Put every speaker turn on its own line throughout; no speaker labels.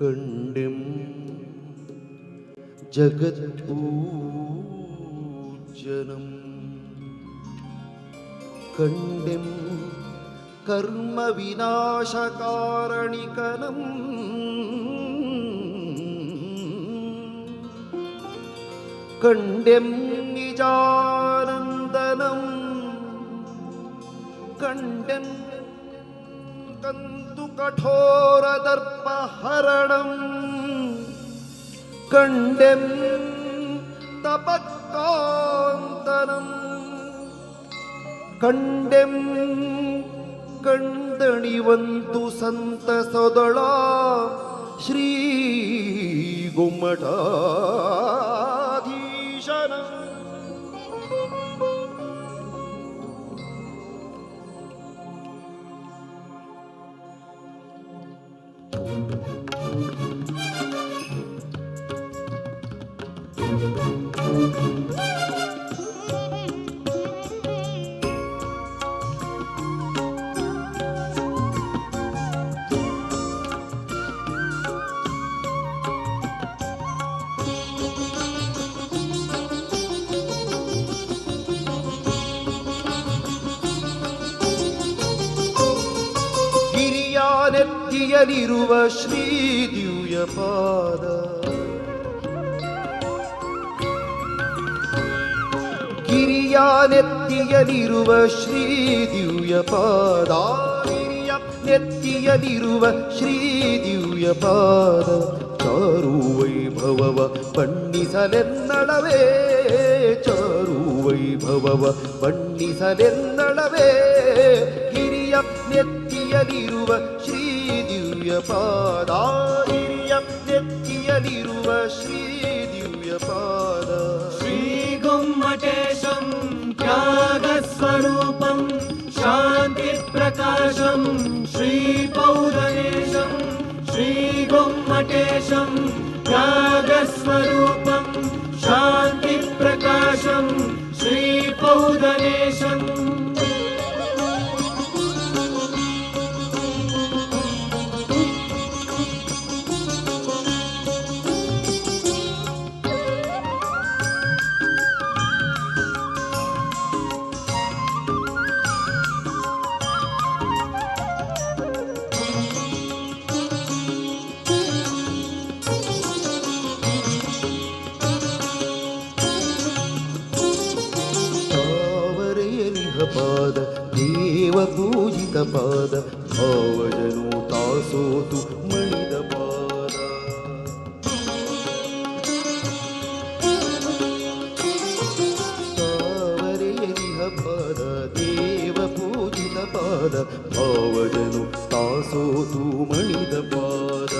Condemn. ജഗത്പൂജനം കണ്ടും കർമ്മവിനാശകാരണികനം. കണ്ടും നിജാനന്ദനം. കണ്ടും കന്തു ತೋರ ದರ್ಪ ಹರಣಂ ಕಂಡೆ ತಪಕ ಸಂತನಂ ಕಂಡೆ ಶ್ರೀ ಗುಮ್ಮಟಾ ಗಿರಿಯಾನೆತ್ತಿಯಲಿರುವ ಶ್ರೀ ದಿವ್ಯ ಪಾದ. ಗಿರಿಯಾನೆತ್ತಿಯಲಿರುವ ಶ್ರೀ ದಿವ್ಯ ಪಾದ. ಗಿರಿಯ ನೆತ್ತಿಯಲಿರುವ ಶ್ರೀ ದಿವ್ಯ ಪಾದ. ಚಾರು ವೈಭವವ ಬಣ್ಣಿಸಲೆನ್ನಳವೇ ಚಾರು ವೈಭವವ ಬಣ್ಣಿಸಲೆನ್ನಳವೇ ಗಿರಿಯ ನೆತ್ತಿಯಲಿರುವ दिव्यपादायदिर्व श्रीदिव्यपाद श्रीगोम्मटेशम्
त्यागस्वरूपम् शान्तिप्रकाशम् श्रीपौ दनेशम् श्रीगोम्मटेशम् त्यागस्वरूपम् शान्तिप्रकाशम् श्रीपौदनेशम्
ತಾವರೆಯಲಿಹ ಪಾದ ದೇವ ಪೂಜಿತ ಪಾದ ಭಾವಜನು ತಾಸೋತು ಮಣಿದ ಪಾದ ತಾವರೆಯಲಿಹ ಪಾದ ದೇವ ಪೂಜಿತ ಪಾದ ಭಾವಜನು ತಾಸೋತು ಮಣಿದ ಪಾದ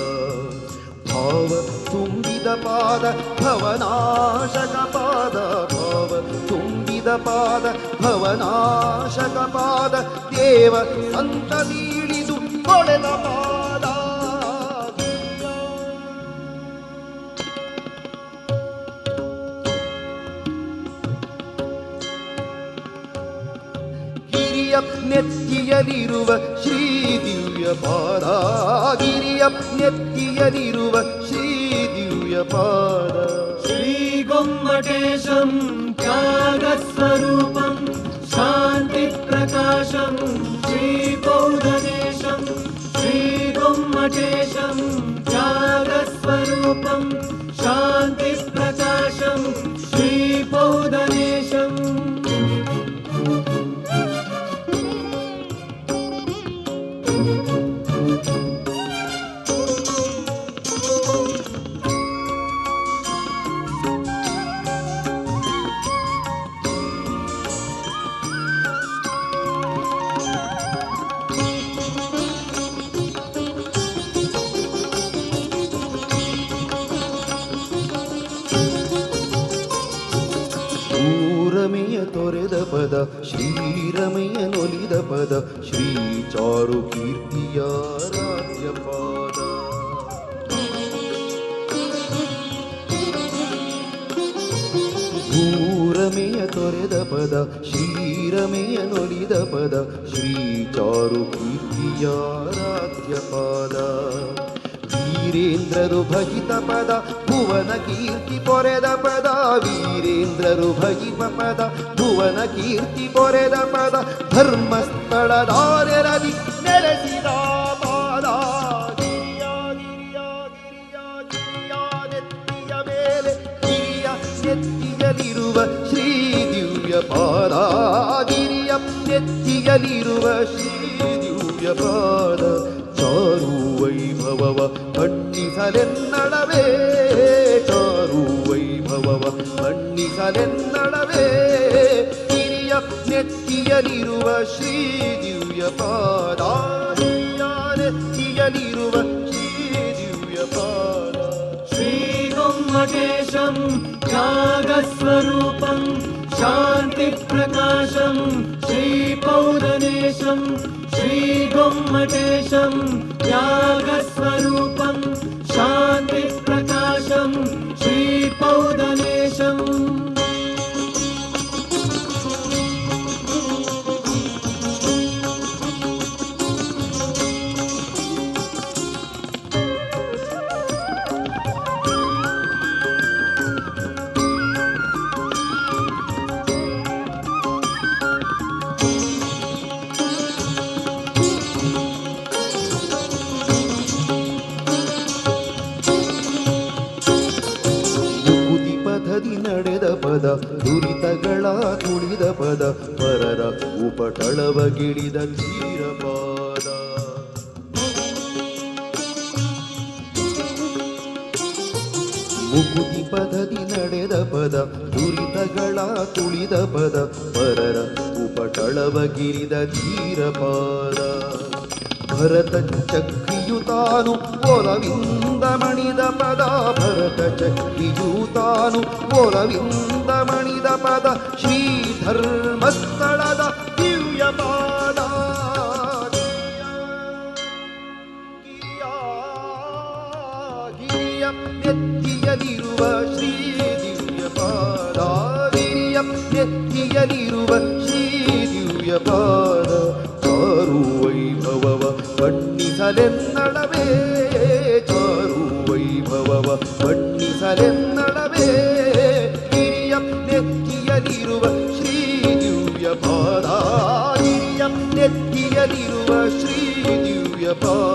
ಭಾವ ತುಂಬಿದ ಪಾದ ಭವನಾಶಕ ಪಾದ ಭಾವ ತುಂಬಿದ ಪಾದ, ಭವನಾಶಕ ಪಾದ, ದೇವ ಸಂತದೀಳಿದು ಕೊಳೆದ ಪಾದ. ಗಿರಿಯ ನೆತ್ತಿಯಲಿರುವ ಶ್ರೀ ದಿವ್ಯ ಪಾದ. ಗಿರಿಯ ನೆತ್ತಿಯಲಿರುವ ಶ್ರೀ ದಿವ್ಯ ಪಾದ.
ಶ್ರೀ ಗೊಮ್ಮಟೇಶಂ त्यागस्वरूपं शान्तिप्रकाशं
ತೊರೆದ ಪದ ಶ್ರೀರಮೆಯ ನೊಲಿದ ಪದ ಶ್ರೀ ಚಾರು ಕೀರ್ತಿಯ ರಾಜ್ಯ ಪಾದ ಊರಮೆಯ ತೊರೆದ ಪದ ಶ್ರೀರಮೆಯ ನೊಲಿದ ಪದ ಶ್ರೀ ಚಾರು ಕೀರ್ತಿಯ ರಾಜ್ಯ ಪಾದ ವೀರ ವೀರೇಂದ್ರರು ಭಜಿತ ಪದ, ಭುವನ ಕೀರ್ತಿ ಪೊರೆದ ಪದ, ವೀರೇಂದ್ರರು ಭಜಿಪ ಪದ, ಭುವನ ಕೀರ್ತಿ ಪೊರೆದ ಪದ, ಧರ್ಮಸ್ಥಳದಾರೆರದಿ ನೆಲೆಸಿದ ಪಾದ, ಗಿರಿಯ ನೆತ್ತಿಯ ಮೇಲೆ, ಗಿರಿಯ ನೆತ್ತಿಯಲಿರುವ ಶ್ರೀ ದಿವ್ಯ ಪಾದ, ಗಿರಿಯ ನೆತ್ತಿಯಲಿರುವ ಶ್ರೀ ದಿವ್ಯ ಪಾದ, ಚಾರು ವೈಭವವ ಬಣ್ಣಿಸಲೆನ್ನಡವೇ ಚಾರು ವೈಭವವ ಬಣ್ಣಿಸಲೆನ್ನಡವೇ ಗಿರಿಯ ನೆತ್ತಿಯಲಿರುವ ಶ್ರೀ ದಿವ್ಯ ಪಾದ ಗಿರಿಯ ನೆತ್ತಿಯಲಿರುವ ಶ್ರೀ ದಿವ್ಯ ಪಾದ
श्रीगुम्मटेशं त्यागस्वरूपं शान्तिप्रकाशं श्रीपौदनेशं श्रीगुम्मटेशं त्यागस्वरूपं शान्तिप्रकाशं
ಪಥದಿ ನಡೆದ ಪದ, ದುರಿತಗಳ ತುಳಿದ ಪದ, ಪರರ ಉಪಟಳವಗಿಳಿದ ಕ್ಷೀರಪಾದ ಪಾದ. ಮುಕುತಿ ಪದದಿ ನಡೆದ ಪದ, ದುರಿತಗಳ ತುಳಿದ ಪದ, ಪರರ ಉಪಟಳವಗಿರಿದ ಧೀರ ಪಾದ. ಭರತ ಚಕ್ರಿಯು ತಾನು ಒಲವಿಂದ ಮಣಿದ ಪದ ಭರತ ಚಕ್ರಿಯು ತಾನು ಒಲವಿಂದ ಮಣಿದ ಪದ ಶ್ರೀ ಧರ್ಮಸ್ಥಳದ ದಿವ್ಯ ಪಾದ. ಗಿರಿಯ ನೆತ್ತಿಯಲಿರುವ ಶ್ರೀ ದಿವ್ಯ ಪಾದ, ಗಿರಿಯ ನೆತ್ತಿಯಲಿರುವ ಶ್ರೀ ದಿವ್ಯ ಪಾದ. പട്ടിസലെന്നളവേ ചാരു വൈഭവ പട്ടിസലെന്നളവേ തിരിയം നെത്തിയലിരുവ ശ്രീ ദിവ്യപാദ തിരിയം നെത്തിയലിരുവ ശ്രീ
ദിവ്യപാദ